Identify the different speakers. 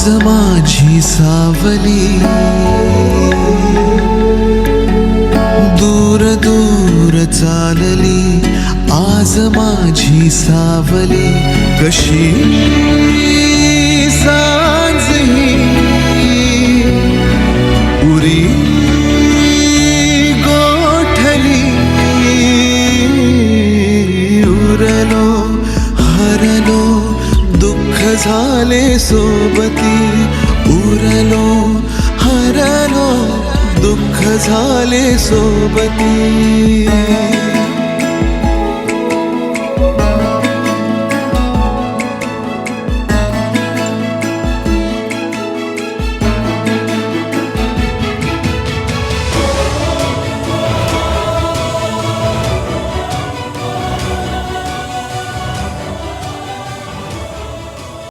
Speaker 1: आज माझी सावली. दूर दूर चालली आज माझी सावली. कशी सांजही उरी गोठली. उरलो हरलो. झाले सोबती उरलो हरलो दुःख झाले सोबती.